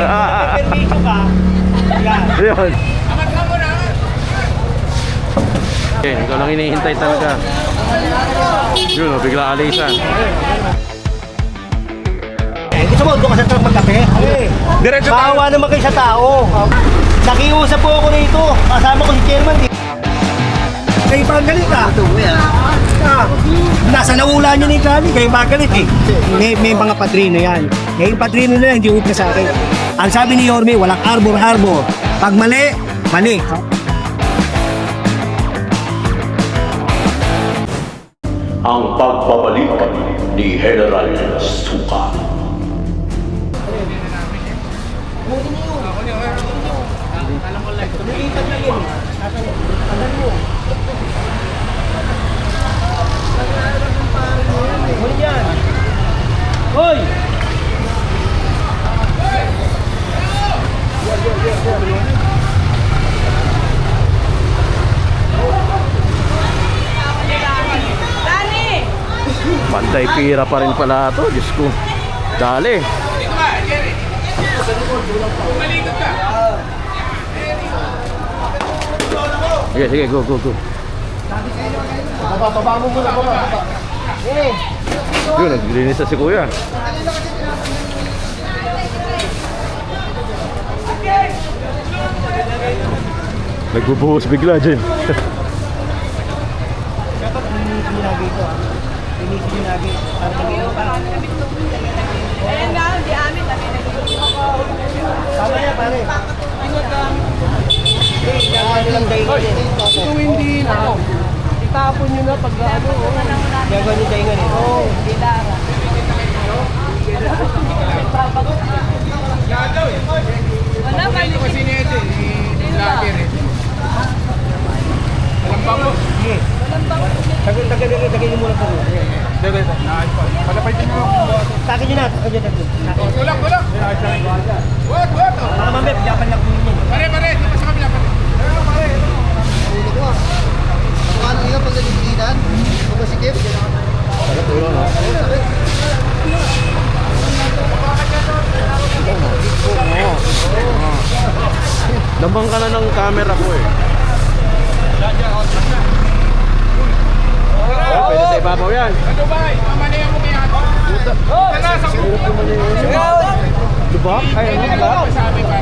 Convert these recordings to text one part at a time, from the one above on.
Permiso ka. Yan. Yun. Okay, ikaw lang hinihintay talaga. Yun, oh, bigla alisan. Eh, gusto mo, doon ka sa truck magkape? Diretso tayo. Bawa naman kayo sa tao. Nakiusap po ako rito. Kasama ko si chairman. eh. Kayo pa ang galit ah. Ah, nasa naula niya ni Kali, kayo pa ang galit eh. May, may mga padrino yan. Yung padrino na yan, hindi huwag na sa akin. Ang sabi ni Yorme, walang arbor-arbor. Pag mali, mali. ang pagbabalik ni General Suka. Hoy! Pantay pira pa rin pala to. Diyos ko. Dali. Sige, sige, go, go, go. Yun, naglinis na si kuya. Nagbubuhos bigla dyan. Dapat lagi ito ah. Parang... Ayan nga, hindi amin. Tama yan pare. Eh, gagawa nilang daingan eh. Kung hindi na, itapon nyo na pag ano. Gagawa nilang daingan eh. Oo. Hindi lara. Wala ba yung Kasi ni Ede, ni Lager eh. Alam ba mo? Sige. Tagal, tagal, tagal, tagal niyo muna po. Dede, naayos pa. Palapay din mo. Takin niyo na, takin niyo na. Takin. Tulak, tulak. Wag, wag. Mga mambe, japan lang po yun. Pare, pare. Di pa sa kabila, pare. Paano nila pag naliliginan? Pagmasikip? Lambang ka na ng camera ko eh. Oh, pwede sa ibabaw yan. Ano ba? Mamanayan mo kaya. Tala, sa Diba? Kaya mo ba? Sabi pa.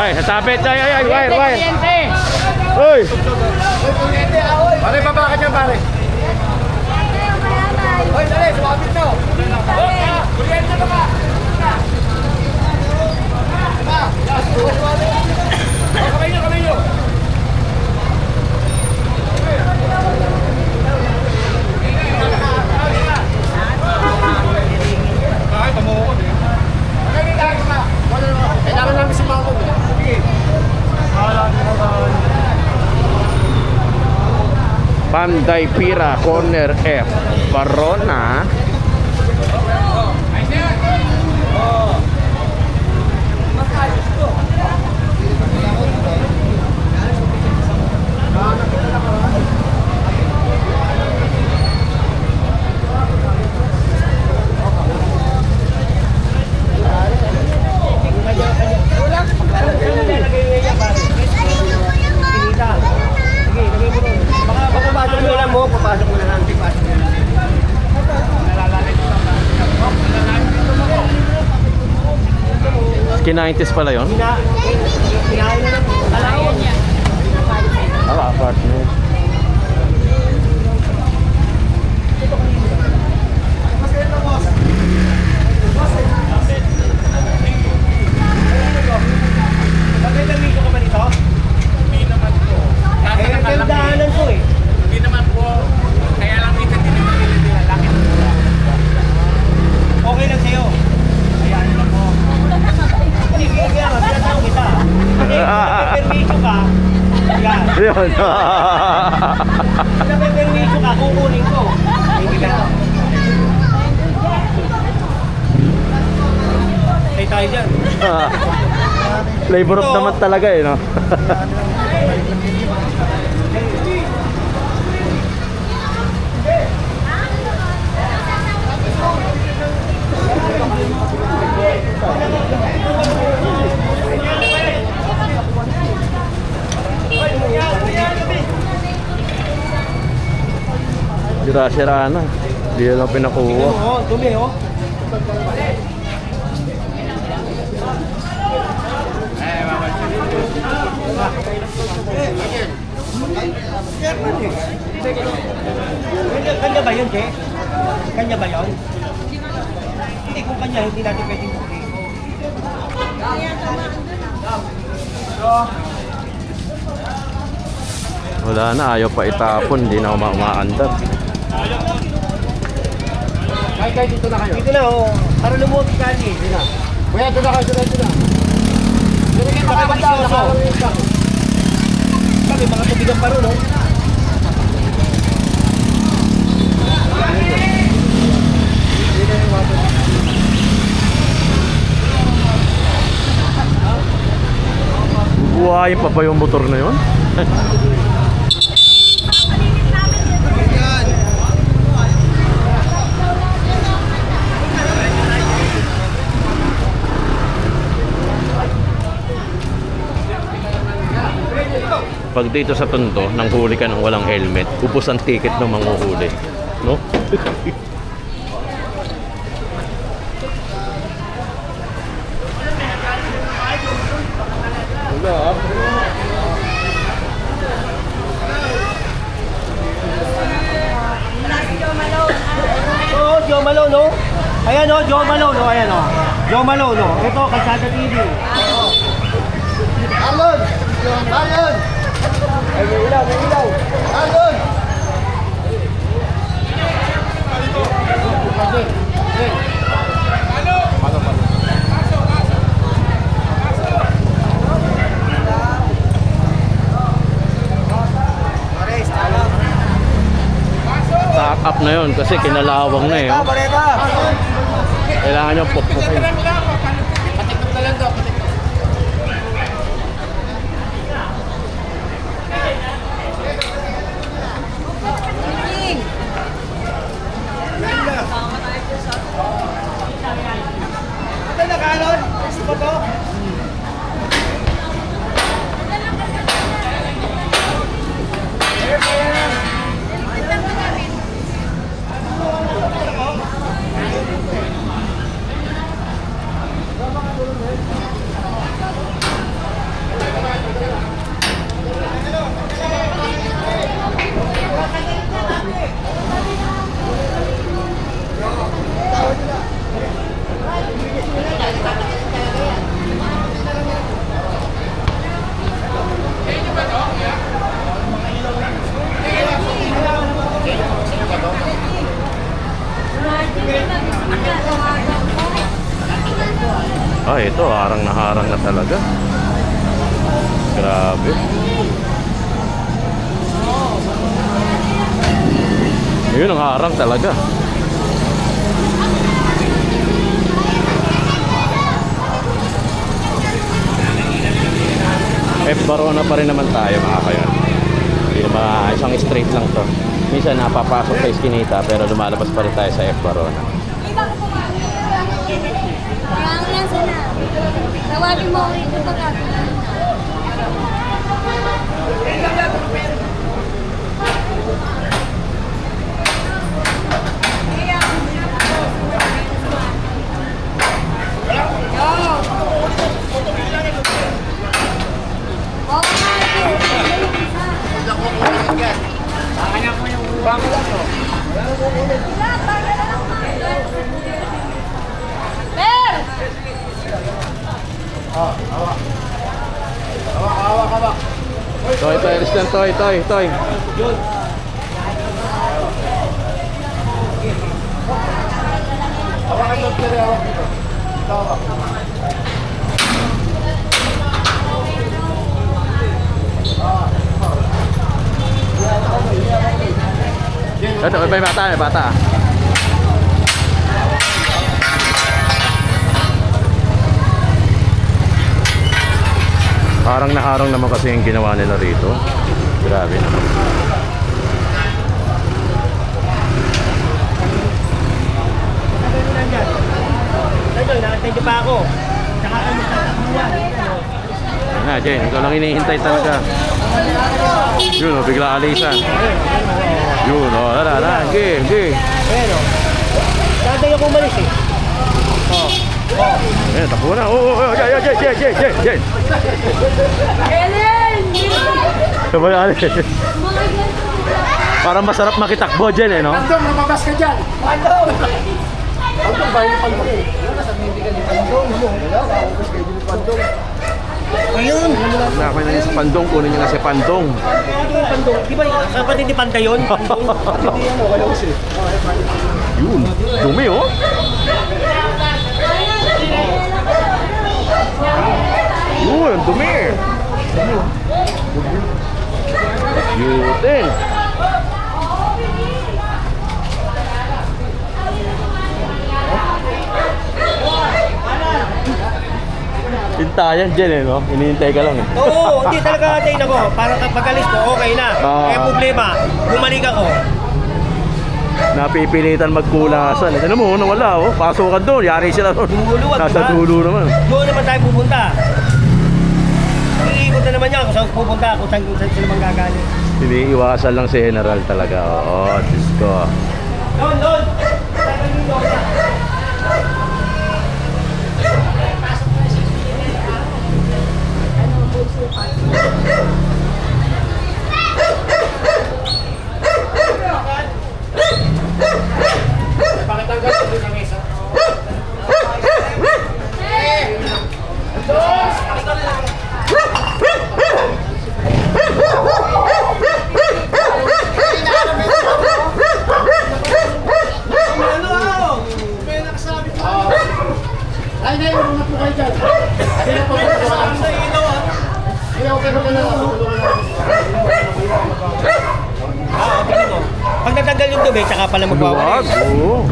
Ay, nasapit. Ay, ay, ay, wire, wire. Uy! Pare, baba ka dyan, pare. Hoy, dali, sumabit na. Kuryente na ba? Panday Pira, corner F. Barona. Skinnitis pala yon. Kina, kinain na lang. Alawan niya. Ah, apartment. Bakit permiso ka ba nito? Hindi naman po. Eh, yung daanan ko eh. Hindi naman po. Kaya lang dito din naman nila nila. Laki Okay lang sa'yo. Ayan lang po. Sige, kaya nga, tinatanong kita. Kasi kung permiso ka, yan. Yun. Permiso ka, kukunin ko. Hindi ka. Tay tayo dyan. Flavor of the month talaga eh, no? Sira-sira na. Hindi lang pinakuha. Oo, dumi oh. Kanya, kanya ba yun, Che? Kanya ba yun? Hindi, kung kanya, hindi natin pwedeng bukli. Wala na, ayaw pa itapon. Hindi na uma umaandar. Dito na, oh. Para lumuwag yung kani. Dito na. Kuya, doon na kayo, doon na, doon na. Baka magsyoso. Sabi, mga tubigan pa rin, oh. Buhayin pa ba yung motor na yun? Pag dito sa Tondo, nang huli ka ng walang helmet, ubos ang ticket ng manguhuli. No? Oo, Joe Malone, no? Ayan, no? Joe Malone, no? Ayan, no? Joe Malone, no? Ito, Kalsada TV. Alon! Alon! Ay, may ilaw, may ilaw. Alon! Stock up na yun kasi kinalawang na eh. oh. Kailangan yung pukpukin. Ito, harang na harang na talaga. Grabe. Yun ang harang talaga. F Barona pa rin naman tayo mga kayon. Hindi naman isang straight lang to. Minsan napapasok sa iskinita pero lumalabas pa rin tayo sa F Barona. Kaya nga yan sana. Tawagin mo ulit ito pag Oo nga, Per! Toy, toy, toy, toy, toy. Ito, may bata, may bata. Harang na harang naman kasi yung ginawa nila rito. Grabe naman. Ito, nakatay pa ako. Tsaka kami sa takuan. Yan na, Jen. Ikaw lang hinihintay talaga. Yun, oh, bigla alisan. Yun, oh, tara, tara. Game, game. Ayan o. Tatay ako umalis eh. Eh, takbo na. Oh, oh, oh, Jen, Jen, Jen, Jen, Jen, Jen. Ellen! Sabay ali. Parang masarap makitakbo, Jen, eh, no? Pandong, mamabas ka dyan. Pandong! Pandong, bahay ng pandong eh. Ayun! Wala ko na yun sa Pandong. Kunin nyo na si Pandong. Ano pandong? Di ba kapatid ni Panda yun? Pandong? Yun. Dumi, oh. Yun, dumi. Yutin. Hintayan dyan eh, no? Hinihintay ka lang eh. Oo, hindi talaga tayo ako. Parang kapag alis ko, okay na. Ah. Kaya problema, bumalik ako. Napipilitan magkulasan. Ano mo, nawala oh. Pasok ka doon, yari sila doon. Dulo, wag Nasa ba? dulo naman. Doon naman tayo pupunta. Iikot na naman niya kung saan pupunta, kung saan, kung saan sila manggagaling. Iniiwasan lang si General talaga. Oo, Diyos ko. Doon, doon! Tayo dito. Ay, na yun, na po kayo dyan. Ay, na po kayo dyan. Ay, okay na pala. Ah, okay mo. Pag natanggal tsaka pala Luwag, magwawalis. oo.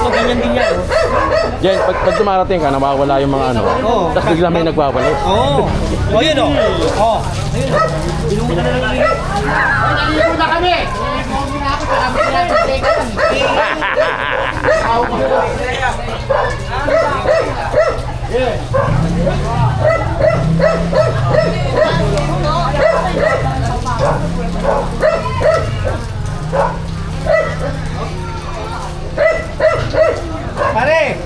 So, ganyan din yan. oh. Jen, pag, pag dumarating ka, nawawala yung mga ano. Oo. Tapos bigla may nagwawalis. Oo. Oh. Oh, yun o. Oh. Ayun o. Binuhutan na lang na kami. Naligo na ako. Sabi ko na, teka lang. Pare,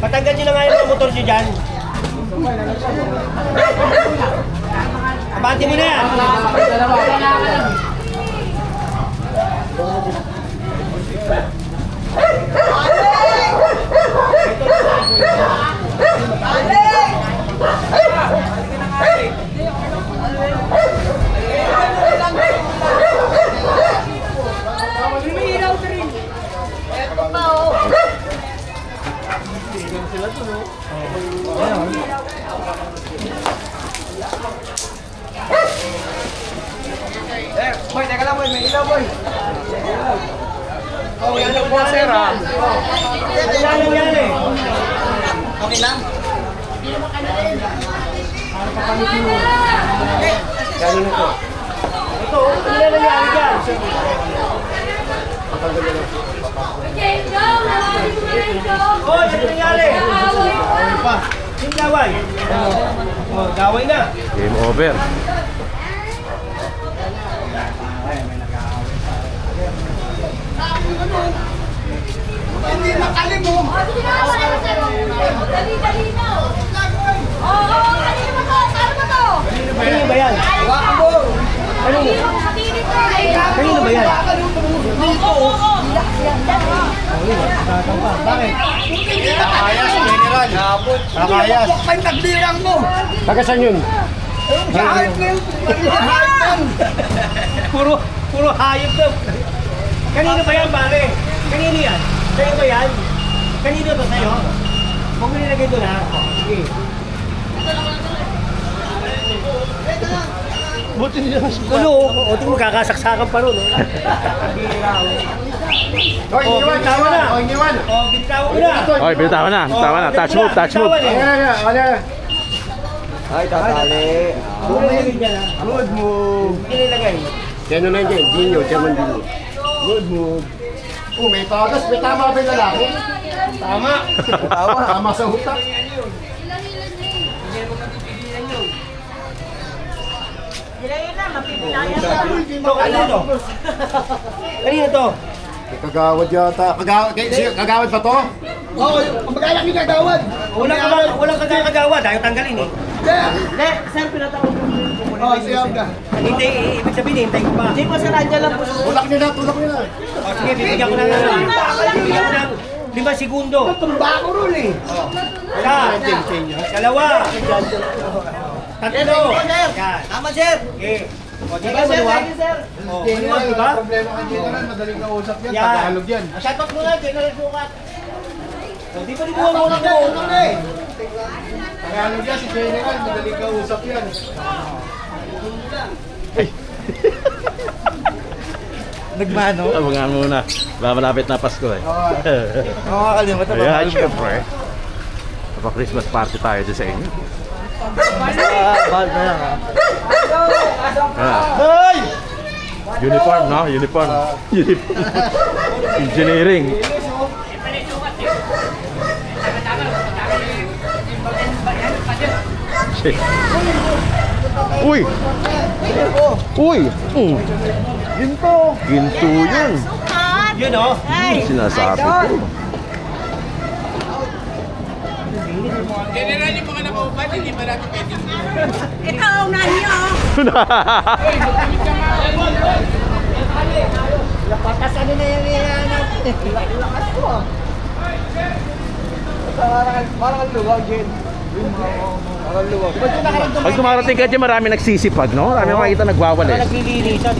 patanggal nyo na nga yung mga motor nyo dyan. Abante mo na yan. Boy, teka lang boy, may ilaw boy. Oh, yan ang po, sir, ha? Yan ang yan eh. Okay lang. Ito, ano na nangyari dyan? Oh, yan ang nangyari. Pa, yung gaway. Oh, gaway na. Game over. Hindi makalim mo. Dali-dali na. Oo, kanina ba to? Saan ba to? Kanino ba yan? Kanino? Kanino ba yan? Bakit? Nakayas, general. Nakayas. Taga saan yun? puro, puro hayop to. Kanino ba yan, pare? Kanino yan? Sa'yo ba yan? Kanino to sa'yo? Huwag mo nilagay doon ha. Sige. Buti nila mas Ano, o tingin mo kakasaksakan pa ron. Hoy, Oh, iniwan, bitawa na. iniwan. Oh, iniwan. O, bitawa na. Okay, bitawa na. Bitawa na. Touch move, touch move. Ayan, ayan, ayan. Ay, tatali. Na. Good move. Kinilagay. Kaya na dyan, Gino, Chairman Gino. Good move. Oh, may tagas, may tama ba yung lalaki? Tama. Tawa. Tama sa hutak. Kanino to? Kagawad yata. Kagawad, kay- kagawad ba to? Oo, mag-alak ni kagawad. Walang walang walang kagagawa dahil tanggalin eh. Hindi, sir, pinatawag ko yung kukunin. Oo, siyam ka. Hindi, ibig sabihin, hintay ko pa. Hindi po, sir, andyan lang po. Tulak nyo na, tulak nyo na. O sige, bibigyan ko ng bibigyan ko ng lima segundo. Tumba ko ron eh. Isa, dalawa, tatlo. Yan. Tama, sir. Okay. O, di ba, Tama, sir. maluwag? Thank you, sir. O, maluwag, di ba? Problema kay General, madaling kausap yan. Yan. Tagalog yan. Shoutout mo na, General Sukat. O, di pa rin mo ako ng eh. Tagalog yan, si General, madaling kausap yan. Nagmano? Abangan muna. Ba, malapit na Pasko eh. Oo, kakalimutan ba? Ayan, syempre. Napa-Christmas party tayo doon sa inyo. Bad na lang. Ah, Hoy! uniform, no? Uniform. Uniform. Engineering. Shit. Uy! Uy! Mm. Ginto! Ginto yun. Yun o. Sinasabi ko. Ito, unahan niyo. Patas ano na yung iyanap. Lakas ko ah. Parang, lugaw, Jen. Parang lugaw. Yung Pag dumarating ka dyan, marami nagsisipag, no? Marami makikita nagwawali. Naglilinisan.